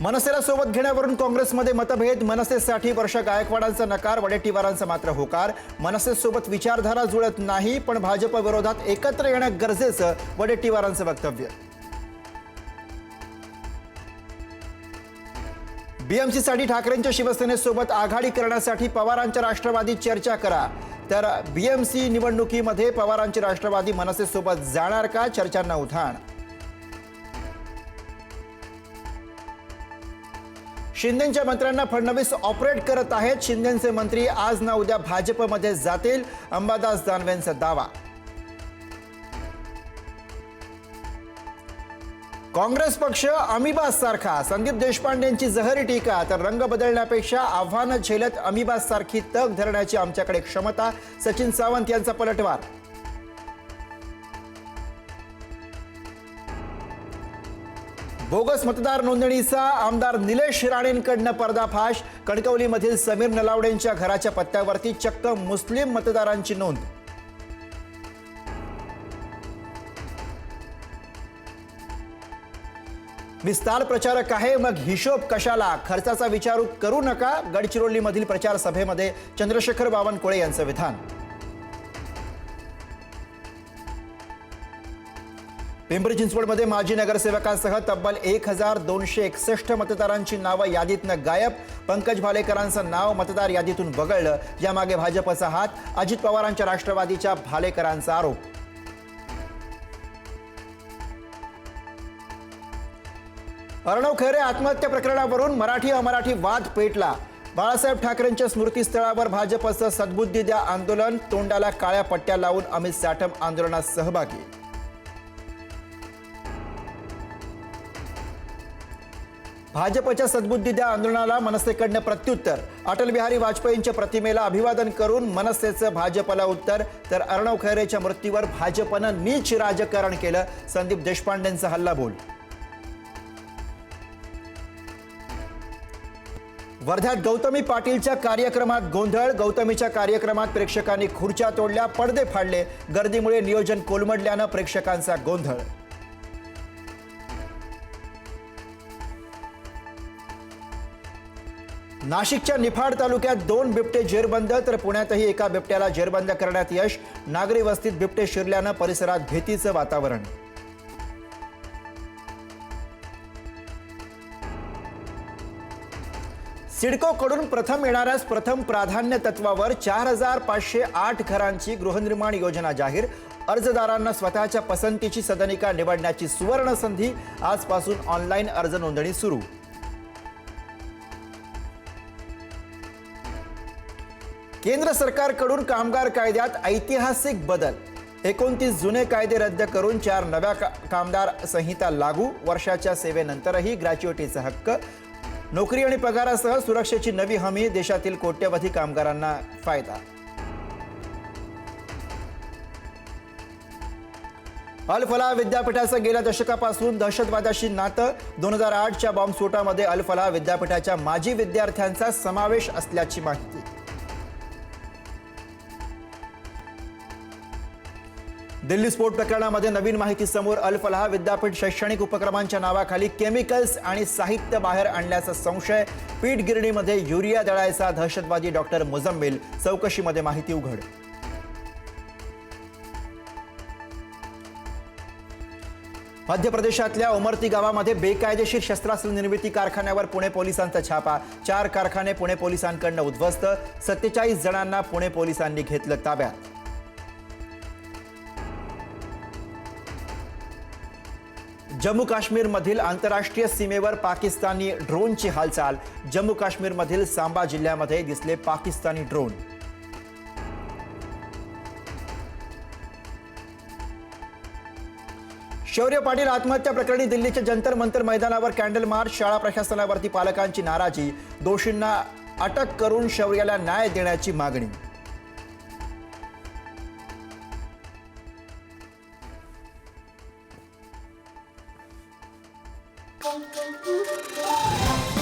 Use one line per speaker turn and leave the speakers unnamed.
मनसेला सोबत घेण्यावरून काँग्रेसमध्ये मतभेद मनसेसाठी वर्ष गायकवाडांचा नकार वडेट्टीवारांचा मात्र होकार. मनसेसोबत विचारधारा जुळत नाही पण भाजप विरोधात एकत्र येणं गरजेचं वडेट्टीवारांचं वक्तव्य. बीएमसीसाठी ठाकरेंच्या शिवसेनेसोबत आघाडी करण्यासाठी पवारांच्या राष्ट्रवादी चर्चा करा. तर बीएमसी निवडणुकीमध्ये पवारांची राष्ट्रवादी मनसेसोबत जाणार का? चर्चांना उधाण. शिंदेच्या मंत्र्यांना फडणवीस ऑपरेट करत आहेत. शिंदेचे मंत्री आज ना उद्या भाजपमध्ये जातील. अंबादास दानवेंचा दावा. काँग्रेस पक्ष अमिबास सारखा. संदीप देशपांडेंची जहरी टीका. तर रंग बदलण्यापेक्षा आव्हानं झेलत अमिबास सारखी तग धरण्याची आमच्याकडे क्षमता. सचिन सावंत यांचा पलटवार. बोगस मतदार नोंदणीचा आमदार निलेश राणेंकडनं पर्दाफाश. कणकवलीमधील समीर नलावडेंच्या घराच्या पत्त्यावरती चक्क मुस्लिम मतदारांची नोंद. विस्तार प्रचारक आहे मग हिशोब कशाला? खर्चाचा विचार करू नका गडचिरोलीमधील प्रचार सभेमध्ये चंद्रशेखर बावनकुळे यांचं विधान. पिंपरी चिंचवडमध्ये माजी नगरसेवकांसह तब्बल एक हजार दोनशे एकसष्ट मतदारांची नावं यादीतनं गायब. पंकज भालेकरांचं नाव मतदार यादीतून वगळलं. यामागे भाजपचा हात अजित पवारांच्या राष्ट्रवादीच्या भालेकरांचा आरोप. अर्णव खैरे आत्महत्या प्रकरणावरून मराठी अमराठी वाद पेटला. बाळासाहेब ठाकरेंच्या स्मृतीस्थळावर भाजपचं सद्बुद्धी द्या आंदोलन तोंडाला काळ्या पट्ट्या लावून अमित साठम आंदोलनात सहभागी. भाजपच्या सद्बुद्धी द्या आंदोलनाला मनसेकडनं प्रत्युत्तर. अटल बिहारी वाजपेयींच्या प्रतिमेला अभिवादन करून मनसेचं भाजपला उत्तर. तर अर्णव खैरेच्या मृत्यूवर भाजपनं नीच राजकारण केलं. संदीप देशपांडेंचा हल्लाबोल वर्ध्यात गौतमी पाटीलच्या कार्यक्रमात गोंधळ. गौतमीच्या कार्यक्रमात प्रेक्षकांनी खुर्च्या तोडल्या पडदे फाडले. गर्दीमुळे नियोजन कोलमडल्यानं प्रेक्षकांचा गोंधळ. नाशिकच्या निफाड तालुक्यात दोन बिबटे जेरबंद तर पुण्यातही एका बिबट्याला जेरबंद करण्यात यश. नागरी वस्तीत बिबटे शिरल्यानं परिसरात भीतीचं वातावरण. सिडकोकडून प्रथम येणाऱ्यास प्रथम प्राधान्य तत्वावर चार हजार पाचशे आठ घरांची गृहनिर्माण योजना जाहीर. अर्जदारांना स्वतःच्या पसंतीची सदनिका निवडण्याची सुवर्ण संधी आजपासून ऑनलाईन अर्ज नोंदणी सुरू. केंद्र सरकारकडून कामगार कायद्यात ऐतिहासिक बदल. एकोणतीस जुने कायदे रद्द करून चार नव्या का- कामगार संहिता लागू. वर्षाच्या सेवेनंतरही ग्रॅच्युइटीचा हक्क. नोकरी आणि पगारासह सुरक्षेची नवी हमी. देशातील कोट्यवधी कामगारांना फायदा. अल विद्यापीठाचं गेल्या दशकापासून दहशतवादाशी नातं. दोन हजार आठच्या बॉम्बस्फोटामध्ये अल विद्यापीठाच्या माजी विद्यार्थ्यांचा समावेश असल्याची माहिती. दिल्ली स्फोट प्रकरणामध्ये नवीन माहिती समोर अल फलाह विद्यापीठ शैक्षणिक उपक्रमांच्या नावाखाली केमिकल्स आणि साहित्य बाहेर आणल्याचा संशय. पीठ गिरणीमध्ये युरिया दळायचा दहशतवादी डॉक्टर मुजम्मिल चौकशीमध्ये माहिती उघड. मध्य प्रदेशातल्या उमरती गावामध्ये बेकायदेशीर शस्त्रास्त्र निर्मिती कारखान्यावर पुणे पोलिसांचा छापा. चार कारखाने पुणे पोलिसांकडनं उद्ध्वस्त. सत्तेचाळीस जणांना पुणे पोलिसांनी घेतलं ताब्यात. जम्मू काश्मीरमधील आंतरराष्ट्रीय सीमेवर पाकिस्तानी ड्रोनची हालचाल. जम्मू काश्मीरमधील सांबा जिल्ह्यामध्ये दिसले पाकिस्तानी ड्रोन. शौर्य पाटील आत्महत्या प्रकरणी दिल्लीच्या जंतर मंतर मैदानावर कॅन्डल मार्च शाळा प्रशासनावरती पालकांची नाराजी दोषींना अटक करून शौर्याला न्याय देण्याची मागणी. Música